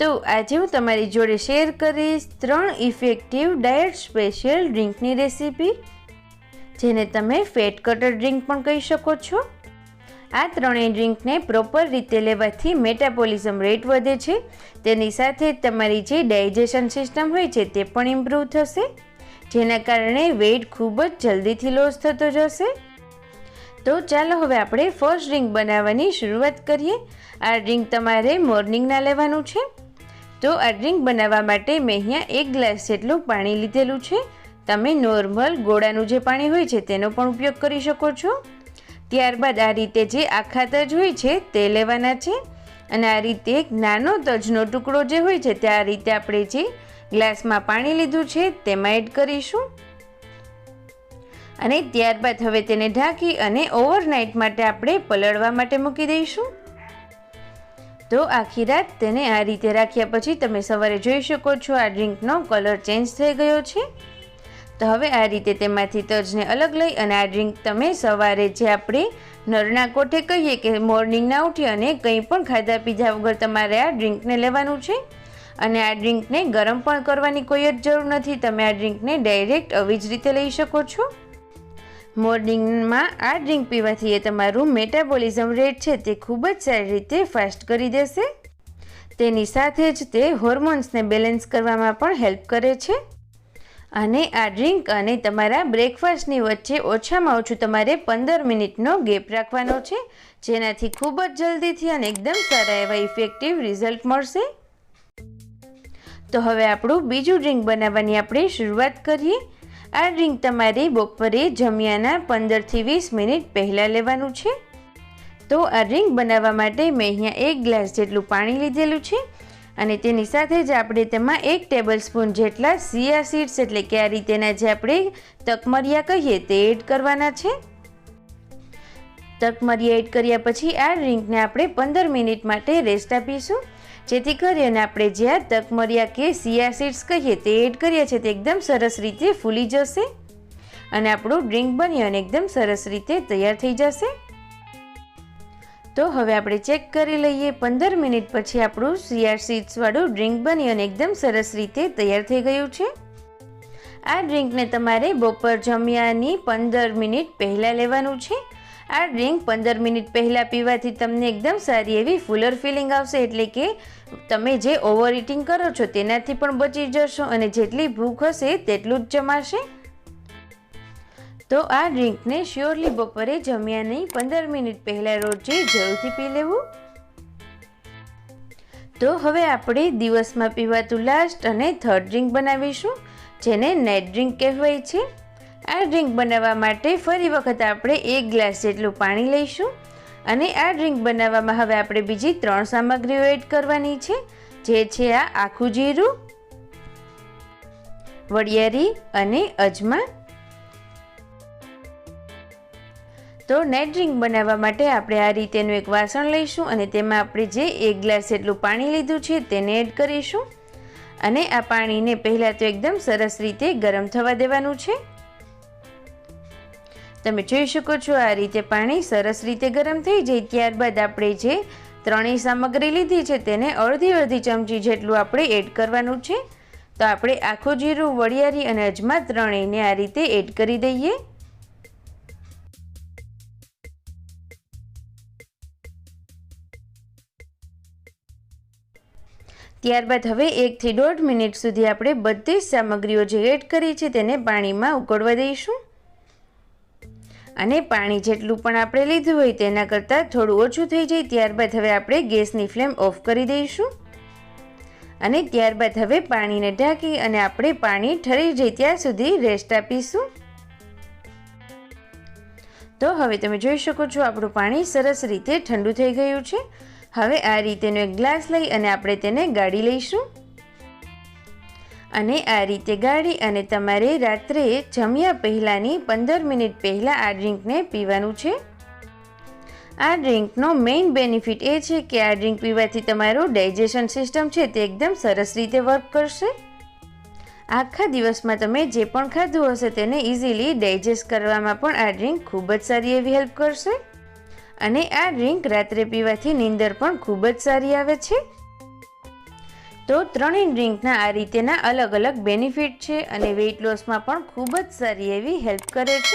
તો આજે હું તમારી જોડે શેર કરીશ ત્રણ ઇફેક્ટિવ ડાયટ સ્પેશિયલ ડ્રિંકની રેસીપી જેને તમે ફેટ કટર ડ્રિંક પણ કહી શકો છો. આ ત્રણેય ડ્રિંકને પ્રોપર રીતે લેવાથી મેટાબોલિઝમ રેટ વધે છે. તેની સાથે તમારી જે ડાયજેશન સિસ્ટમ હોય છે તે પણ ઇમ્પ્રૂવ થશે, જેના કારણે વેઇટ ખૂબ જ જલ્દીથી લોસ થતો જશે. તો ચાલો હવે આપણે ફર્સ્ટ ડ્રિંક બનાવવાની શરૂઆત કરીએ. આ ડ્રિંક તમારે મોર્નિંગના લેવાનું છે. તો આ ડ્રિંક બનાવવા માટે મેં અહીંયા એક ગ્લાસ જેટલું પાણી લીધેલું છે. તમે નોર્મલ ગોળાનું જે પાણી હોય છે તેનો પણ ઉપયોગ કરી શકો છો. ત્યારબાદ આ રીતે જે આખા તજ હોય છે તે લેવાના છે. અને આ રીતે એક નાનો તજનો ટુકડો જે હોય છે તે આ રીતે આપણે જે ગ્લાસમાં પાણી લીધું છે તેમાં એડ કરીશું. અને ત્યારબાદ હવે તેને ઢાંકી અને ઓવરનાઇટ માટે આપણે પલળવા માટે મૂકી દઈશું. તો આખી રાત તેને આ રીતે રાખ્યા પછી તમે સવારે જોઈ શકો છો આ ડ્રિંકનો કલર ચેન્જ થઈ ગયો છે. તો હવે આ રીતે તેમાંથી તજને અલગ લઈ અને આ ડ્રિંક તમે સવારે જે આપણે નરના કોઠે કહીએ કે મોર્નિંગના ઉઠી અને કંઈ પણ ખાધા પીધા વગર તમારે આ ડ્રિંકને લેવાનું છે. અને આ ડ્રિંકને ગરમ પણ કરવાની કોઈ જ જરૂર નથી. તમે આ ડ્રિંકને ડાયરેક્ટ આવી જ રીતે લઈ શકો છો. મોર્નિંગમાં આ ડ્રિંક પીવાથી એ તમારું મેટાબોલિઝમ રેટ છે, તે ખૂબ જ સારી રીતે ફાસ્ટ કરી દેશે. તેની સાથે જ તે હોર્મોન્સને બેલેન્સ કરવામાં પણ હેલ્પ કરે છે. અને આ ડ્રિંક અને તમારા બ્રેકફાસ્ટની વચ્ચે ઓછામાં ઓછું તમારે પંદર મિનિટનો ગેપ રાખવાનો છે, જેનાથી ખૂબ જ જલ્દીથી અને એકદમ સારા એવા ઇફેક્ટિવ રિઝલ્ટ મળશે. તો હવે આપણું બીજું ડ્રિંક બનાવવાની આપણે શરૂઆત કરીએ. આ ડ્રિંક તમારે બપોરે જમ્યાના પંદરથી વીસ મિનિટ પહેલાં લેવાનું છે. તો આ ડ્રિંક બનાવવા માટે મેં અહીંયા એક ગ્લાસ જેટલું પાણી લીધેલું છે અને તેની સાથે જ આપણે તેમાં એક ટેબલ સ્પૂન જેટલા સિયા સીડ્સ એટલે કે આ રીતેના જે આપણે તકમરિયા કહીએ તે એડ કરવાના છે. તકમરિયા એડ કર્યા પછી આ ડ્રિંકને આપણે પંદર મિનિટ માટે રેસ્ટ આપીશું. જેથી કરીને આપણે જે આ તકમરિયા કે સિયા સીડ્સ કહીએ તે એડ કરીએ છીએ તે એકદમ સરસ રીતે ફૂલી જશે. અને આપણું ડ્રિંક બની અને એકદમ સરસ રીતે તૈયાર થઈ જશે. તો હવે આપણે ચેક કરી લઈએ. પંદર મિનિટ પછી આપણું સિયા સીડ્સવાળું ડ્રિંક બની અને એકદમ સરસ રીતે તૈયાર થઈ ગયું છે. આ ડ્રિંકને તમારે બપોર જમ્યાની પંદર મિનિટ પહેલાં લેવાનું છે. આ ડ્રિંક પંદર મિનિટ પહેલાં પીવાથી તમને એકદમ સારી એવી ફૂલર ફિલિંગ આવશે. એટલે કે તમે જે ઓવર ઇટિંગ કરો છો તેનાથી પણ બચી જશો અને જેટલી ભૂખ હશે તેટલું જ જમાશે. તો આ ડ્રિંકને શ્યોરલી બપોરે જમ્યા નહીં, પંદર મિનિટ પહેલાં રોજે જરૂરથી પી લેવું. તો હવે આપણે દિવસમાં પીવાતું લાસ્ટ અને થર્ડ ડ્રિંક બનાવીશું, જેને નેટ ડ્રિંક કહેવાય છે. આ ડ્રિંક બનાવવા માટે ફરી વખત આપણે એક ગ્લાસ જેટલું પાણી લઈશું અને આ ડ્રિંક બનાવવામાં હવે આપણે બીજી ત્રણ સામગ્રીઓ એડ કરવાની છે, જે છે આ આખું જીરું, વડિયારી અને અજમા. તો નેટ ડ્રિંક બનાવવા માટે આપણે આ રીતેનું એક વાસણ લઈશું અને તેમાં આપણે જે એક ગ્લાસ જેટલું પાણી લીધું છે તેને એડ કરીશું. અને આ પાણીને પહેલાં તો એકદમ સરસ રીતે ગરમ થવા દેવાનું છે. તમે જોઈ શકો છો આ રીતે પાણી સરસ રીતે ગરમ થઈ જાય ત્યારબાદ આપણે જે ત્રણેય સામગ્રી લીધી છે તેને અડધી અડધી ચમચી જેટલું આપણે એડ કરવાનું છે. તો આપણે આખું જીરું વડિયારી અને અજમા ત્રણેયને આ રીતે એડ કરી દઈએ. ત્યારબાદ હવે એકથી દોઢ મિનિટ સુધી આપણે બધી જ સામગ્રીઓ જે એડ કરી છે તેને પાણીમાં ઉકળવા દઈશું. અને પાણી જેટલું પણ આપણે લીધું હોય તેના કરતાં થોડું ઓછું થઈ જાય ત્યારબાદ હવે આપણે ગેસની ફ્લેમ ઓફ કરી દઈશું. અને ત્યારબાદ હવે પાણીને ઢાંકી અને આપણે પાણી ઠરી જાય ત્યાં સુધી રેસ્ટ આપીશું. તો હવે તમે જોઈ શકો છો આપણું પાણી સરસ રીતે ઠંડુ થઈ ગયું છે. હવે આ રીતેનો એક ગ્લાસ લઈ અને આપણે તેને ગાળી લઈશું. અને આ રીતે ગાળી અને તમારે રાત્રે જમ્યા પહેલાંની પંદર મિનિટ પહેલાં આ ડ્રિંકને પીવાનું છે. આ ડ્રિંકનો મેઇન બેનિફિટ એ છે કે આ ડ્રિંક પીવાથી તમારું ડાયજેશન સિસ્ટમ છે તે એકદમ સરસ રીતે વર્ક કરશે. આખા દિવસમાં તમે જે પણ ખાધું હશે તેને ઇઝીલી ડાયજેસ્ટ કરવામાં પણ આ ડ્રિંક ખૂબ જ સારી એવી હેલ્પ કરશે. અને આ ડ્રિંક રાત્રે પીવાથી નીંદર પણ ખૂબ જ સારી આવે છે. તો ત્રણેય ડ્રિંકના આ રીતેના અલગ અલગ બેનિફિટ છે અને વેઇટ લોસમાં પણ ખૂબ જ સારી એવી હેલ્પ કરે છે.